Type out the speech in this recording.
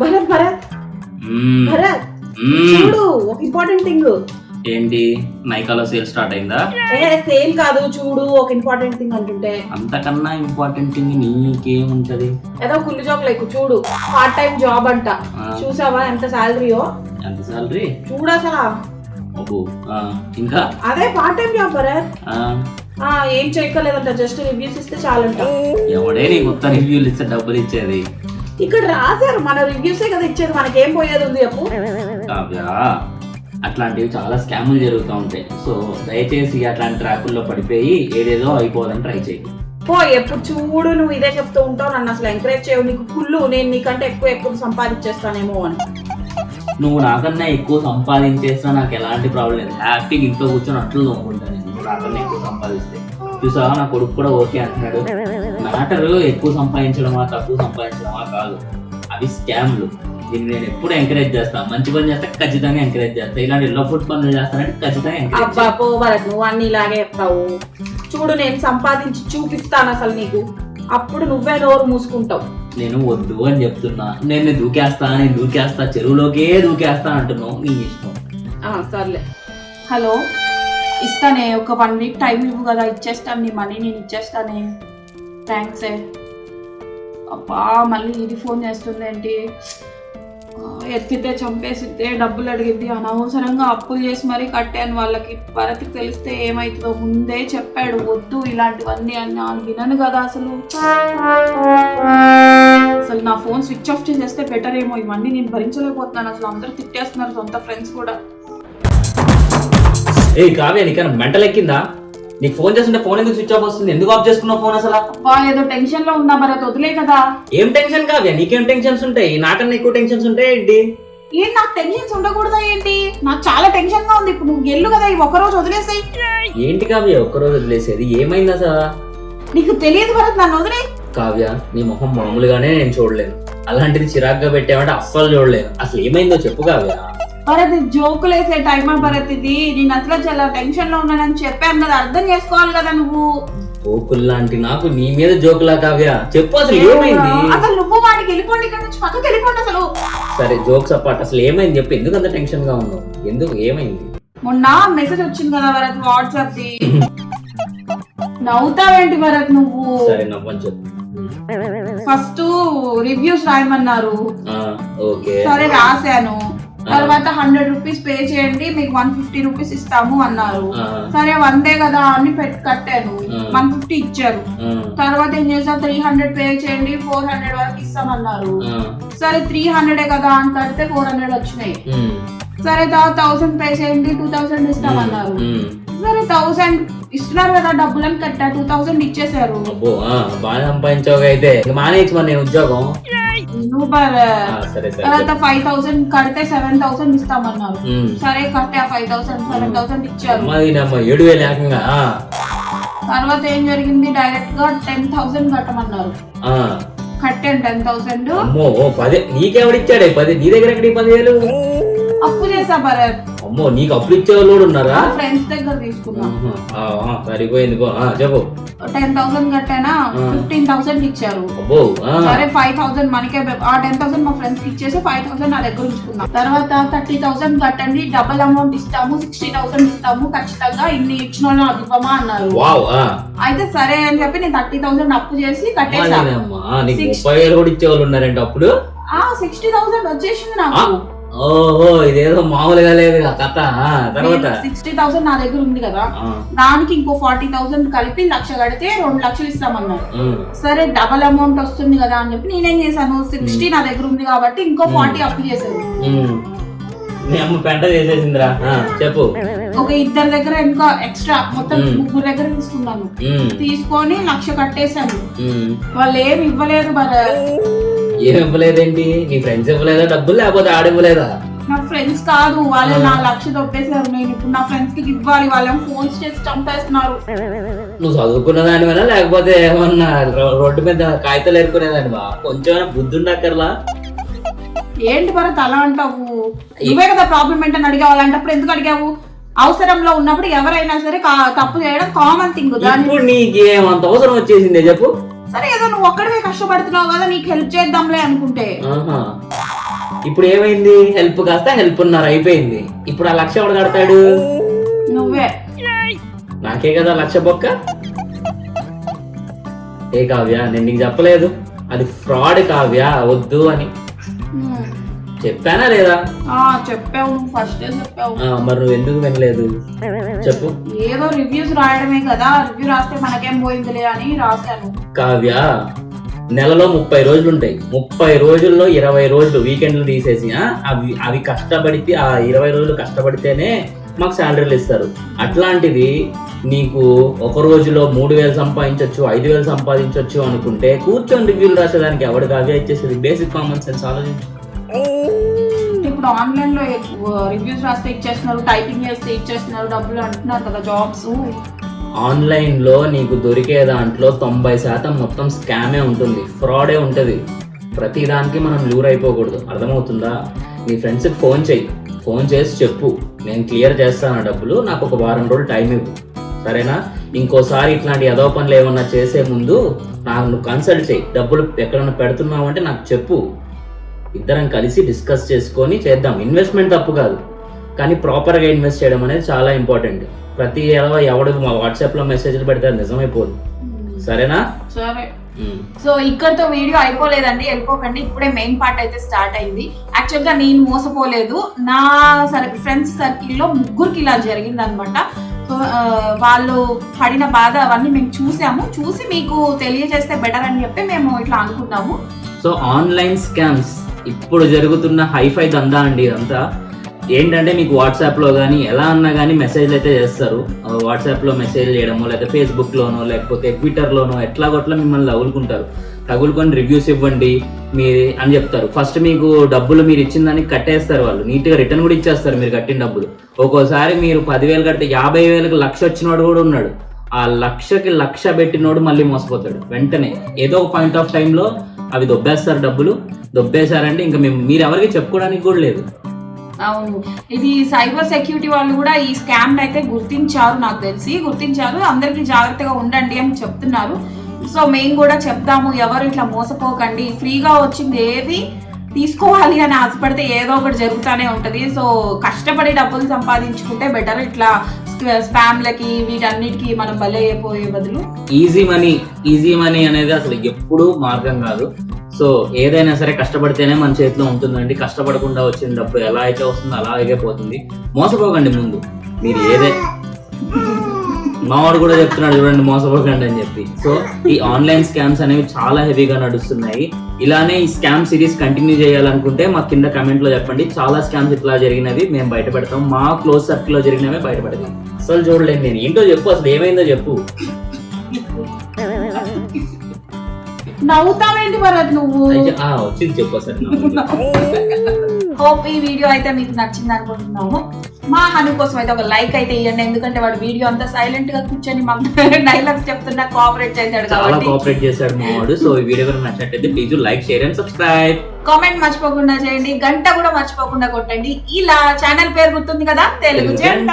భరత్ భరత్. భరత్. చూడు ఒక important thing ఏంటి? నైకాలో సేల్ స్టార్ట్ అయిందా? ఏ సేల్ కాదు చూడు ఒక ఇంపార్టెంట్ థింగ్ అంటుంటే. అంతకన్నా ఇంపార్టెంట్ థింగ్ నీకేముంటది ఏదో కుళ్ళు జాబ్ లైక్ చూడు పార్ట్ టైం జాబ్ అంట. చూసావా ఎంత శాలరీయో ఎంత సాలరీ? చూడు అసలు. అబ్బో ఆ, ఇంకా? అదే పార్ట్ టైం జాబ్ భరత్ ఏం చేయక్కర్లేదంట జస్ట్ రివ్యూస్ ఇస్తే చాలంట. ఎవడే నీ మొత్తం రివ్యూలు ఇస్తే డబ్బులు ఇచ్చేది? ఇక్కడ రాశారు మన రివ్యూసే కదా ఇచ్చేది మనకేం పోయేది ఉంది చెప్పు కావ్య అట్లాంటివి చాలా స్కాములు జరుగుతూ ఉంటాయి. సో దయచేసి అట్లాంటి ట్రాకుల్లో పడిపోయి ఏదేదో అయిపోదని ట్రై చేయి. పో ఎప్పుడు చూడు నువ్వు ఇదే చెప్తూ ఉంటావు నన్ను అసలు ఎంకరేజ్ చేయవు నీకు కుళ్ళు నేను నీకంటే ఎక్కువ ఎక్కువ సంపాదించేస్తానేమో అని. నువ్వు నాకన్నా ఎక్కువ సంపాదించేస్తా నాకు ఎలాంటి ప్రాబ్లం లేదు. హ్యాపీగా ఇంట్లో కూర్చొని అట్లు నవ్వుకుంటాను నువ్వు నాకన్నా ఎక్కువ సంపాదిస్తే. చూసావా నా కొడుకు కూడా ఓకే అంటున్నాడు. మ్యాటర్ ఎక్కువ సంపాదించడమా తక్కువ సంపాదించడమా కాదు. అవి స్కామ్లు. దీన్ని నేను ఎప్పుడు ఎంకరేజ్ చేస్తాను మంచి పని చేస్తే ఖచ్చితంగా ఎంకరేజ్ చేస్తాను ఇలాంటి ఎల్లో ఫుడ్ పనులు చేస్తానంటే ఖచ్చితంగా ఎంకరేజ్ అబ్బా పో భరత్ నువ్వు అన్ని ఇలాగే చెప్తావు. చూడు నేను సంపాదించి చూపిస్తాను అసలు నీకు. అప్పుడు నువ్వే నోరు మూసుకుంటావు. నేను వద్దు అని చెప్తున్నా. నేను దూకేస్తా నేను దూకేస్తా చెరువులోకే దూకేస్తా అంటున్నావు. నీ ఇష్టం. సర్లే. హలో? ఇస్తానే ఒక వన్ వీక్ టైం ఇవ్వు కదా ఇచ్చేస్తాను నీ మనీ నేను ఇచ్చేస్తానే. థ్యాంక్స్ ఏ. అబ్బా మళ్ళీ ఇది ఫోన్ చేస్తుంది ఏంటి? ఎత్తితే చంపేసిద్దే డబ్బులు అడిగిద్ది అనవసరంగా అప్పులు చేసి మరీ కట్టాను వాళ్ళకి. భరత్కి తెలిస్తే ఏమవుతుందో ముందే చెప్పాడు వద్దు ఇలాంటివన్నీ అని నేను వినను కదా అసలు. అసలు నా ఫోన్ స్విచ్ ఆఫ్ చేసేస్తే బెటర్ ఏమో ఇవన్నీ నేను భరించలేకపోతున్నాను. అసలు అందరూ తిట్టేస్తున్నారు సొంత ఫ్రెండ్స్ కూడా. ఏ కావ్య నీకన్నా మెంటల్ ఎక్కిందా నీకు ఫోన్ చేస్తుంటే ఫోన్ ఎందుకు స్విచ్ ఆఫ్ వస్తుంది? ఎందుకు ఆఫ్ చేసుకున్నావు ఫోన్ అసలు? అబ్బా ఏదో టెన్షన్లో ఉన్నా భరత్ వదిలే కదా. ఏం టెన్షన్ కావ్య? నీకేం టెన్షన్స్ ఉంటాయి? నాకన్నా ఎక్కువ టెన్షన్స్ ఉంటాయి ఏంటి? ఏం నాకు టెన్షన్స్ ఉండకూడదా ఏంటి? నాకు చాలా టెన్షన్గా ఉంది. ఇప్పుడు నువ్వు ఎల్లు కదా ఈ ఒక్క రోజు వదిలేసాయి. ఏంటి కావ్య? ఒక్కరోజు వదిలేసేది? ఏమైంది అసలు? నీకు తెలియదు భరత్ నన్ను వదిలే. కావ్య నీ మొహం మామూలుగానే నేను చూడలేను అలాంటిది చిరాగ్గా పెట్టామంటే అస్సలు చూడలేను అసలు ఏమైందో చెప్పు కావ్య. భరత్ జోకులు వేసే టైమా భరత్ ఇది. నేను అసలు చాలా టెన్షన్లో ఉన్నానని చెప్పాను. కదా అర్థం చేసుకోవాలి కదా నువ్వు. లాంటి నాకు నీ మీద జోకులా కావ్య? చెప్పు అసలు ఏమైంది? అసలు నువ్వు వాడికి వెళ్ళిపోండి ఇక్కడ నుంచి పక్కకి వెళ్ళిపోండి అసలు. సరే జోక్స్ అప్పాట్ అసలు ఏమైంది చెప్పు. ఎందుకు అంత టెన్షన్గా ఉన్నావు? ఎందుకు? ఏమైంది? మొన్న మెసేజ్ వచ్చింది కదా భరత్ వాట్సాప్ ది. నవ్వుతావేంటి భరత్ నువ్వు? సరే నవ్వని చెప్పు. ఫస్ట్ రివ్యూస్ రాయమన్నారు. ఓకే. సరే రాశాను. తర్వాత హండ్రెడ్ రూపీస్ పే చేయండి మీకు వన్ ఫిఫ్టీ రూపీస్ ఇస్తాము అన్నారు. సరే వందే కదా అని పెట్టి కట్టాను. వన్ ఫిఫ్టీ ఇచ్చారు. తర్వాత ఏం చేసా త్రీ హండ్రెడ్ పే చేయండి ఫోర్ హండ్రెడ్ వరకు ఇస్తామన్నారు. సరే త్రీ హండ్రెడే కదా అని కడితే ఫోర్ హండ్రెడ్ వచ్చినాయి. సరే తర్వాత థౌసండ్ పే చేయండి టూ థౌసండ్ ఇస్తామన్నారు. సరే థౌసండ్ ఇస్తున్నారు కదా డబ్బులని కట్టా టూ థౌసండ్ ఇచ్చేసారు అబ్బో ఆ, బాగా సంపాదించావు అయితే. ఇక మానేయచ్చు మరి నేను ఉద్యోగం. నువ్వు బర- ఆ, సరే సరే తర్వాత ఫైవ్ థౌసండ్ కడితే సెవెన్ థౌసండ్ ఇస్తామన్నారు. ఉమ్. సరే కట్టే ఫైవ్ థౌసండ్ సెవెన్ థౌసండ్ ఇచ్చారు. అమ్మాయి నమ్మ ఏడు వేలు ఏకంగా. ఆ, తర్వాత ఏం జరిగింది? డైరెక్ట్గా టెన్ థౌసండ్ కట్టమన్నారు. ఆ. కట్టాను టెన్ థౌసండ్ అమ్మో ఓ పదే నీకెవడిచ్చాడే? పది నీ దగ్గర ఎక్కడి పదివేలు? అప్పు చేసా భరత్. అమ్మో నీకు అప్పులు ఇచ్చే వాళ్ళు ఉన్నారా? ఫ్రెండ్స్ దగ్గర తీసుకున్నా. సరిపోయింది చెప్పు. టెన్ థౌసండ్ కట్టానా? ఫిఫ్టీన్ థౌసండ్ ఇచ్చారు. సరే ఫైవ్ థౌసండ్ మనకే ఆ టెన్ థౌసండ్ మా ఫ్రెండ్స్ ఇచ్చేసి ఫైవ్ థౌసండ్ నా దగ్గర ఉంచుకున్నాం. తర్వాత థర్టీ థౌసండ్ కట్టండి డబల్ అమౌంట్ ఇస్తాము సిక్స్టీ థౌసండ్ ఇస్తాము ఖచ్చితంగా ఇన్ని ఇచ్చిన వాళ్ళు ఇవ్వమా అన్నారు. అయితే సరే అని చెప్పి నేను థర్టీ థౌసండ్ అప్పు చేసి అమ్మా, కట్టేసా నేనమ్మా, నీకు Six- ముప్పై వేలు కూడా ఇచ్చేవాళ్ళు ఉన్నారంటే అప్పుడు ఆ సిక్స్టీ థౌసండ్ వచ్చేసింది నాకు. ఓహో ఇదేదో మామూలుగా లేదు కథ. తర్వాత? సిక్స్టీ థౌసండ్ నా దగ్గర ఉంది కదా. దానికి ఇంకో ఫార్టీ థౌసండ్ కలిపి లక్ష కడితే రెండు లక్షలు ఇస్తామన్నారు. సరే డబల్ అమౌంట్ వస్తుంది కదా అని చెప్పి నేనేం చేశాను? సిక్స్టీ నా దగ్గర ఉంది కాబట్టి ఇంకో ఫార్టీ అప్పు చేశాను. ఉమ్. మీ అమ్మ పెంట చేసేసిందిరా. ఆ, చెప్పు. ఒక ఇద్దరి దగ్గర ఇంకా ఎక్స్ట్రా మొత్తం. ముగ్గురు దగ్గర తీసుకున్నాను. తీసుకొని లక్ష కట్టేశాను. వాళ్ళు ఏమి ఇవ్వలేదు మరి. ఏం ఇవ్వలేదేంటి? నీ ఫ్రెండ్స్ ఇవ్వలేదా డబ్బులు లేకపోతే ఆడివ్వలేదా నా ఫ్రెండ్స్ కాదు వాళ్ళు నా లక్ష దొబ్బేశారు నేను ఇప్పుడు నా ఫ్రెండ్స్కి ఇవ్వాలి వాళ్ళని ఫోన్స్ చేసి చంపేస్తున్నారు. నువ్వు చదువుకున్న దానివైనా లేకపోతే ఏమన్నా రోడ్డు మీద కాగితాలు ఏరుకునేదానివా కొంచెం బుద్ధి ఉండక్కర్లా ఏంటి భరత్ అలా అంటావు? ఇవే కదా ప్రాబ్లం ఏంటని అడిగావు? అలాంటప్పుడు ఎందుకు అడిగావు? అవసరంలో ఉన్నప్పుడు ఎవరైనా సరే తప్పు చేయడం కామన్ థింగ్ ఇప్పుడు నీకేమంత అవసరం వచ్చేసిందే చెప్పు? సరే ఏదో నువ్వు ఒక్కడివే కష్టపడుతున్నావు కదా నీకు హెల్ప్ చేద్దాంలే అనుకుంటే. ఆహా. ఇప్పుడు ఏమైంది? హెల్ప్ కాస్త హెల్ప్ ఉన్నారు అయిపోయింది. ఇప్పుడు ఆ లక్ష ఎవడు కడతాడు? నువ్వే. నాకే కదా లక్ష బొక్క? ఏ కావ్య నేను నీకు చెప్పలేదు. అది ఫ్రాడ్ కావ్య వద్దు అని. చెప్పానా లేదా? చెప్పావు. నువ్వు ఫస్ట్ చెప్పావు. మరి నువ్వు ఎందుకు వినలేదు? చెప్పు. ఏదో రివ్యూస్ రాయడమే కదా. రివ్యూ రాస్తే మనకేం పోయిందిలే అని రాశాను. కావ్య నెలలో ముప్పై రోజులు ఉంటాయి ముప్పై రోజుల్లో ఇరవై రోజులు వీకెండ్లు తీసేసి అవి అవి కష్టపడితే ఆ ఇరవై రోజులు కష్టపడితేనే మాకు శాలరీలు ఇస్తారు. అట్లాంటిది నీకు ఒక రోజులో మూడు వేలు సంపాదించవచ్చు ఐదు వేలు సంపాదించవచ్చు అనుకుంటే కూర్చొని రివ్యూలు రాసేదానికి ఎవడు కావ్య ఇచ్చేసేది? బేసిక్ కామన్ సెన్స్ ఆలోచించు. ఇప్పుడు ఆన్లైన్లో రివ్యూస్ రాస్తే ఇచ్చేస్తున్నారు టైపింగ్ చేస్తే ఇచ్చేస్తున్నారు డబ్బులు అంటున్నారు కదా జాబ్స్ ఆన్లైన్లో నీకు దొరికే దాంట్లో తొంభై శాతం మొత్తం స్కామే ఉంటుంది ఫ్రాడే ఉంటుంది. ప్రతి దానికి మనం లూర్ అయిపోకూడదు అర్థమవుతుందా? నీ ఫ్రెండ్స్కి ఫోన్ చెయ్యి ఫోన్ చేసి చెప్పు నేను క్లియర్ చేస్తాను డబ్బులు నాకు ఒక వారం రోజులు టైం ఇవ్వు. సరేనా? ఇంకోసారి ఇట్లాంటి యదవ పనులు ఏమన్నా చేసే ముందు నాకు నువ్వు కన్సల్ట్ చేయి డబ్బులు ఎక్కడన్నా పెడుతున్నావు అంటే నాకు చెప్పు. ఇద్దరం కలిసి డిస్కస్ చేసుకొని చేద్దాం. ఇన్వెస్ట్మెంట్ తప్పు కాదు. కానీ ప్రాపర్గా ఇన్వెస్ట్ చేయడం అనేది చాలా ఇంపార్టెంట్ ప్రతి ఏదో ఎవడు మా వాట్సాప్లో మెసేజ్లు పెడితే అది నిజమైపోదు సరేనా? సరే ఉమ్. సో ఇక్కడతో వీడియో అయిపోలేదండి. వెళ్ళిపోకండి ఇప్పుడే మెయిన్ పార్ట్ అయితే స్టార్ట్ అయింది. యాక్చువల్గా నేను మోసపోలేదు. నా సరే ఫ్రెండ్స్ సర్కిల్లో ముగ్గురికి ఇలా జరిగింది అనమాట సో వాళ్ళు పడిన బాధ అవన్నీ మేము చూసాము. చూసి మీకు తెలియజేస్తే బెటర్ అని చెప్పి మేము ఇట్లా అనుకున్నాము. సో ఆన్లైన్ స్కామ్స్ ఇప్పుడు జరుగుతున్న హైఫై దందా అండి ఇదంతా. ఏంటంటే మీకు వాట్సాప్లో కానీ ఎలా అన్నా కానీ మెసేజ్లు అయితే చేస్తారు. వాట్సాప్లో మెసేజ్ చేయడము లేకపోతే ఫేస్బుక్లోనో లేకపోతే ట్విట్టర్లోనో ఎట్లా కొట్లా మిమ్మల్ని తగులుకుంటారు. తగులుకొని రివ్యూస్ ఇవ్వండి మీ అని చెప్తారు. ఫస్ట్ మీకు డబ్బులు మీరు ఇచ్చిన దానికి కట్టేస్తారు వాళ్ళు. నీట్గా రిటర్న్ కూడా ఇచ్చేస్తారు మీరు కట్టిన డబ్బులు. ఒక్కోసారి మీరు పదివేలు కడితే యాభై వేలకు లక్ష వచ్చినోడు కూడా ఉన్నాడు. ఆ లక్షకి లక్ష పెట్టినోడు మళ్ళీ మోసపోతాడు. వెంటనే ఏదో ఒక పాయింట్ ఆఫ్ టైంలో అవి దొబ్బేస్తారు డబ్బులు. దొబ్బేశారంటే ఇంకా మేము మీరు ఎవరికి చెప్పుకోవడానికి కూడా లేదు. అవును. ఇది సైబర్ సెక్యూరిటీ వాళ్ళు కూడా ఈ స్కామ్ అయితే గుర్తించారు నాకు తెలిసి. గుర్తించారు. అందరికీ జాగ్రత్తగా ఉండండి అని చెప్తున్నారు. సో మేము కూడా చెప్తాము ఎవరు ఇట్లా మోసపోకండి. ఫ్రీగా వచ్చింది ఏది తీసుకోవాలి అని ఆశపడితే ఏదో ఒకటి జరుగుతూనే ఉంటుంది. సో కష్టపడి డబ్బులు సంపాదించుకుంటే బెటర్ ఇట్లా స్పామ్లకి వీటన్నిటికి మనం బలి అయిపోయే బదులు ఈజీ మనీ ఈజీ మనీ అనేది అసలు ఎప్పుడూ మార్గం కాదు. సో ఏదైనా సరే కష్టపడితేనే మన చేతిలో ఉంటుందండి. కష్టపడకుండా వచ్చిన డబ్బు ఎలా అయితే వస్తుందో అలాగే పోతుంది. మోసపోకండి ముందు. మీరు ఏదే మావాడు కూడా చెప్తున్నాడు చూడండి మోసపోకండి అని చెప్పి. సో ఈ ఆన్లైన్ స్కామ్స్ అనేవి చాలా హెవీగా నడుస్తున్నాయి. ఇలానే ఈ స్కామ్ సిరీస్ కంటిన్యూ చేయాలనుకుంటే మా కింద కమెంట్లో చెప్పండి. చాలా స్కామ్స్ ఇట్లా జరిగినవి మేము బయట పెడతాం మా క్లోజ్ సర్కిల్లో జరిగినవి బయట పెడతాం అసలు చూడలేదు నేను. ఏంటో చెప్పు అసలు ఏమైందో చెప్పు. నవ్వుతావేంటి భరత్ నువ్వు? వచ్చింది చెప్పు అసలు హోప్ ఈ వీడియో అయితే మీకు నచ్చింది అనుకుంటున్నాము. మా హను కోసం అయితే ఒక లైక్ అయితే ఇవ్వండి ఎందుకంటే వాడు వీడియో అంతా సైలెంట్గా కూర్చొని మాకు డైలాగ్స్ చెప్తున్నా కోఆపరేట్ చేశాడు చాలా కోఆపరేట్ చేశాడు మా వాడు. సో ఈ వీడియో కనుక నచ్చినట్లయితే please like share and subscribe comment మర్చిపోకుండా చేయండి. గంట కూడా మర్చిపోకుండా కొట్టండి. ఇలా ఛానల్ పేరు గుర్తుంది కదా? తెలుగు జంట